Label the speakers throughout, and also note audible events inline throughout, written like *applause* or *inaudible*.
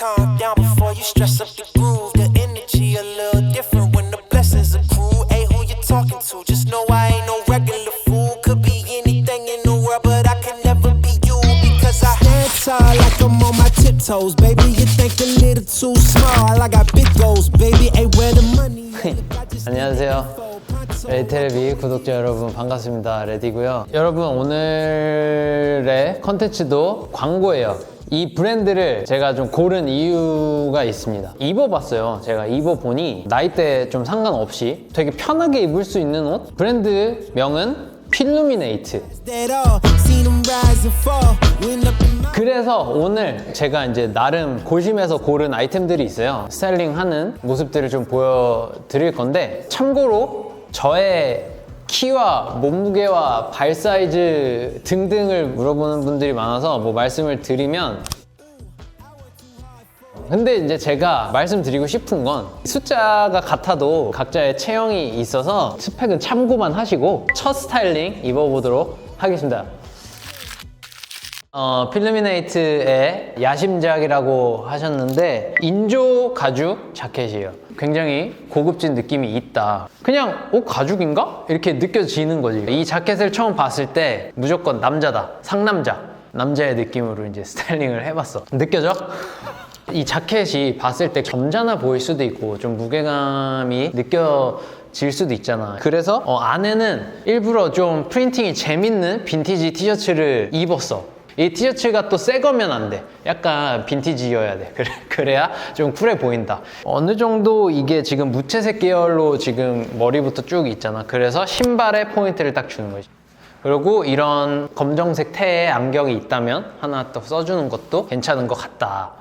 Speaker 1: calm down before you stress up the groove. The energy a little different when the blessings accrue. Hey, who you talking to? Just know I ain't no regular fool. Could be anything in the world, but I can never be you because I stand tall like I'm on my tiptoes, baby. You think a little too small? I got big goals, baby. Hey, where the money?
Speaker 2: 안녕하세요. 레이텔비 구독자 여러분 반갑습니다. 레디고요. 여러분 오늘의 컨텐츠도 광고예요. 이 브랜드를 제가 좀 고른 이유가 있습니다. 입어봤어요. 제가 입어보니 나이대 좀 상관없이 되게 편하게 입을 수 있는 옷. 브랜드 명은 필루미네이트. 그래서 오늘 제가 이제 나름 고심해서 고른 아이템들이 있어요. 스타일링 하는 모습들을 좀 보여드릴 건데 참고로 저의 키와 몸무게와 발 사이즈 등등을 물어보는 분들이 많아서 뭐 말씀을 드리면 근데 이제 제가 말씀드리고 싶은 건 숫자가 같아도 각자의 체형이 있어서 스펙은 참고만 하시고 첫 스타일링 입어보도록 하겠습니다. 어, 필루미네이트의 야심작이라고 하셨는데 인조 가죽 자켓이에요. 굉장히 고급진 느낌이 있다. 그냥 어 가죽인가? 이렇게 느껴지는 거지. 이 자켓을 처음 봤을 때 무조건 남자다. 상남자. 남자의 느낌으로 이제 스타일링을 해봤어. 느껴져? 이 자켓이 봤을 때 점잖아 보일 수도 있고 좀 무게감이 느껴질 수도 있잖아. 그래서 어, 안에는 일부러 좀 프린팅이 재밌는 빈티지 티셔츠를 입었어. 이 티셔츠가 또 새 거면 안 돼. 약간 빈티지여야 돼. *laughs* 그래, 그래야 좀 쿨해 보인다. 어느 정도 이게 지금 무채색 계열로 지금 머리부터 쭉 있잖아. 그래서 신발에 포인트를 딱 주는 거지. 그리고 이런 검정색 태에 안경이 있다면 하나 또 써주는 것도 괜찮은 것 같다.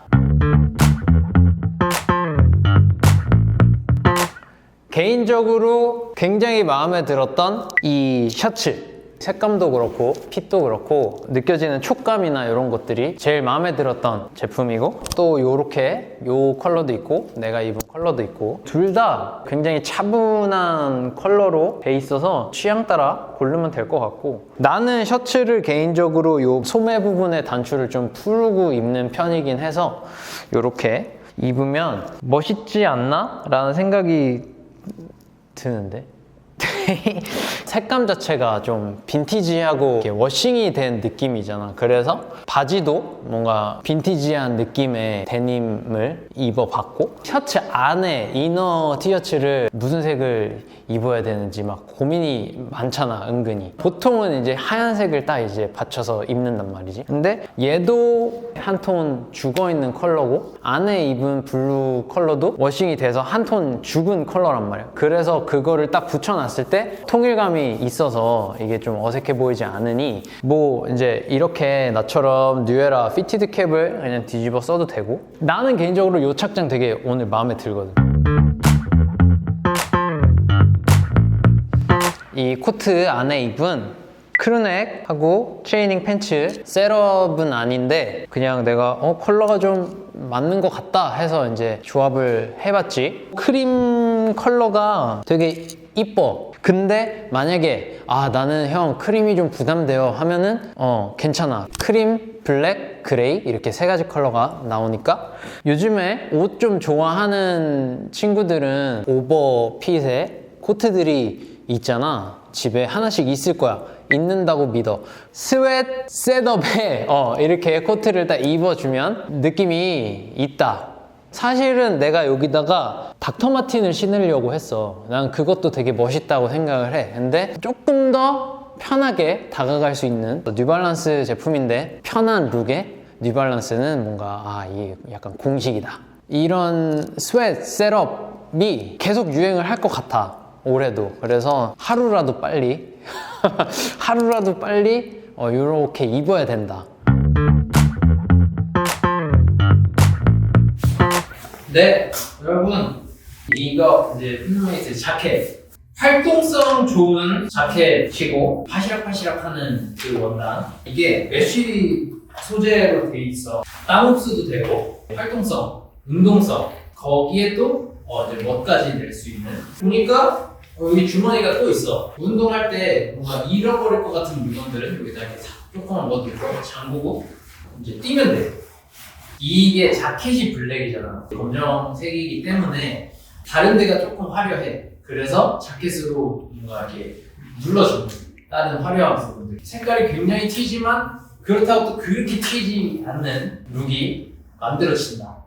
Speaker 2: 개인적으로 굉장히 마음에 들었던 이 셔츠 색감도 그렇고 핏도 그렇고 느껴지는 촉감이나 이런 것들이 제일 마음에 들었던 제품이고 또 요렇게 요 컬러도 있고 내가 입은 컬러도 있고 둘 다 굉장히 차분한 컬러로 돼 있어서 취향 따라 고르면 될 것 같고 나는 셔츠를 개인적으로 요 소매 부분의 단추를 좀 풀고 입는 편이긴 해서 요렇게 입으면 멋있지 않나? 라는 생각이 드는데 *laughs* 색감 자체가 좀 빈티지하고 워싱이 된 느낌이잖아. 그래서 바지도 뭔가 빈티지한 느낌의 데님을 입어봤고 셔츠 안에 이너 티셔츠를 무슨 색을 입어야 되는지 막 고민이 많잖아, 은근히. 보통은 이제 하얀색을 딱 이제 받쳐서 입는단 말이지. 근데 얘도 한 톤 죽어 있는 컬러고 안에 입은 블루 컬러도 워싱이 돼서 한 톤 죽은 컬러란 말이야. 그래서 그거를 딱 붙여놨 을 때 통일감이 있어서 이게 좀 어색해 보이지 않으니 뭐 이제 이렇게 나처럼 뉴에라 피티드 캡을 그냥 뒤집어 써도 되고 나는 개인적으로 이 착장 되게 오늘 마음에 들거든. 이 코트 안에 입은 크루넥하고 트레이닝 팬츠 셋업은 아닌데 그냥 내가 어 컬러가 좀 맞는 것 같다 해서 이제 조합을 해봤지 크림 컬러가 되게 이뻐 근데 만약에 아 나는 형 크림이 좀 부담돼요 하면은 어 괜찮아 크림 블랙 그레이 이렇게 세 가지 컬러가 나오니까 요즘에 옷 좀 좋아하는 친구들은 오버핏의 코트들이 있잖아. 집에 하나씩 있을 거야. 있는다고 믿어. 스웨트 셋업에 어, 이렇게 코트를 딱 입어주면 느낌이 있다. 사실은 내가 여기다가 닥터 마틴을 신으려고 했어. 난 그것도 되게 멋있다고 생각을 해. 근데 조금 더 편하게 다가갈 수 있는 뉴발란스 제품인데 편한 룩에 뉴발란스는 뭔가 아, 이 약간 공식이다. 이런 스웨트 셋업이 계속 유행을 할 것 같아. 올해도. 그래서 하루라도 빨리, *laughs* 하루라도 빨리 어, 이렇게 입어야 된다. 네, 여러분. 이거 이제 필루메이트 자켓. 활동성 좋은 자켓이고 파시락파시락하는 그 원단. 이게 메쉬 소재로 돼 있어. 땀 흡수도 되고 활동성, 운동성. 거기에 또 어, 이제 멋까지 낼 수 있는. 보니까 어, 여기 주머니가 또 있어. 운동할 때 뭔가 잃어버릴 것 같은 물건들은 여기다 이렇게 싹 조금만 넣어두고 잠그고 이제 뛰면 돼.
Speaker 3: 이게 자켓이 블랙이잖아. 검정색이기 때문에 다른 데가 조금 화려해. 그래서 자켓으로 뭔가 이렇게 눌러주는 다른 화려한 부분들. 색깔이 굉장히 튀지만 그렇다고 또 그렇게 튀지 않는 룩이 만들어진다.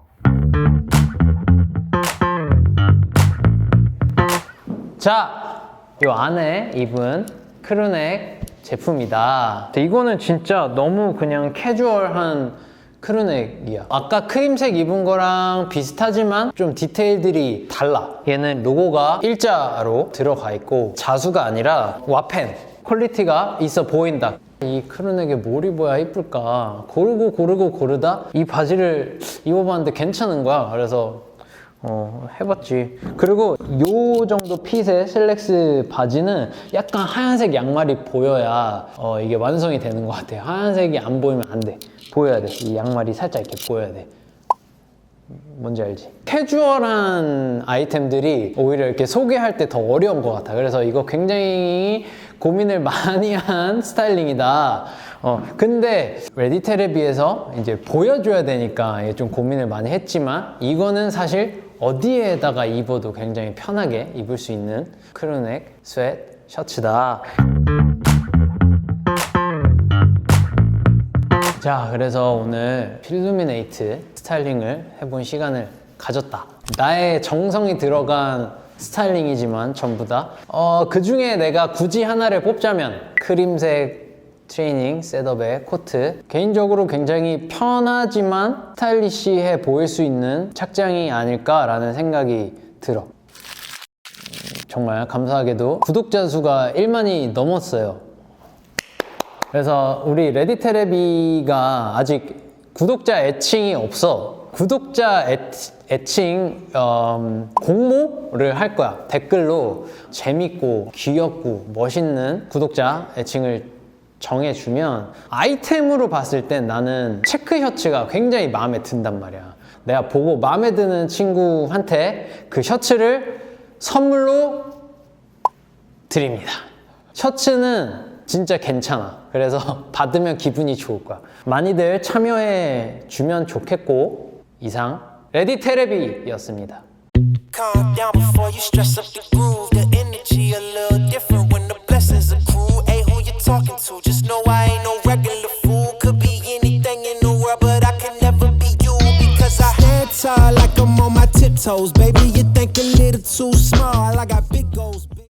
Speaker 2: 자, 이 안에 입은 크루넥 제품이다. 이거는 진짜 너무 그냥 캐주얼한 크루넥이야. 아까 크림색 입은 거랑 비슷하지만 좀 디테일들이 달라. 얘는 로고가 일자로 들어가 있고 자수가 아니라 와펜. 퀄리티가 있어 보인다. 이 크루넥에 뭘 입어야 이쁠까? 고르고 고르고 고르다 이 바지를 입어봤는데 괜찮은 거야. 그래서 어, 해봤지. 그리고 요 정도 핏의 슬랙스 바지는 약간 하얀색 양말이 보여야 어, 이게 완성이 되는 것 같아요. 하얀색이 안 보이면 안 돼. 보여야 돼. 이 양말이 살짝 이렇게 보여야 돼. 뭔지 알지? 캐주얼한 아이템들이 오히려 이렇게 소개할 때 더 어려운 것 같아. 그래서 이거 굉장히 고민을 많이 한 스타일링이다. 어, 근데 레디텔에 비해서 이제 보여줘야 되니까 좀 고민을 많이 했지만 이거는 사실 어디에다가 입어도 굉장히 편하게 입을 수 있는 크루넥 스웨트 셔츠다. 자, 그래서 오늘 필루미네이트 스타일링을 해본 시간을 가졌다. 나의 정성이 들어간 스타일링이지만 전부 다. 어, 그 중에 내가 굳이 하나를 뽑자면 크림색 트레이닝 셋업의 코트. 개인적으로 굉장히 편하지만 스타일리시해 보일 수 있는 착장이 아닐까라는 생각이 들어. 정말 감사하게도 구독자 수가 1만이 넘었어요. 그래서 우리 레디테레비가 아직 구독자 애칭이 없어. 구독자 애, 애칭 음, 공모를 할 거야. 댓글로 재밌고 귀엽고 멋있는 구독자 애칭을 정해주면 아이템으로 봤을 땐 나는 체크 셔츠가 굉장히 마음에 든단 말이야. 내가 보고 마음에 드는 친구한테 그 셔츠를 선물로 드립니다. 셔츠는 진짜 괜찮아. 그래서 *laughs* 받으면 기분이 좋을 거야. 많이들 참여해 주면 좋겠고 이상 레디 테레비였습니다.
Speaker 1: toes, baby.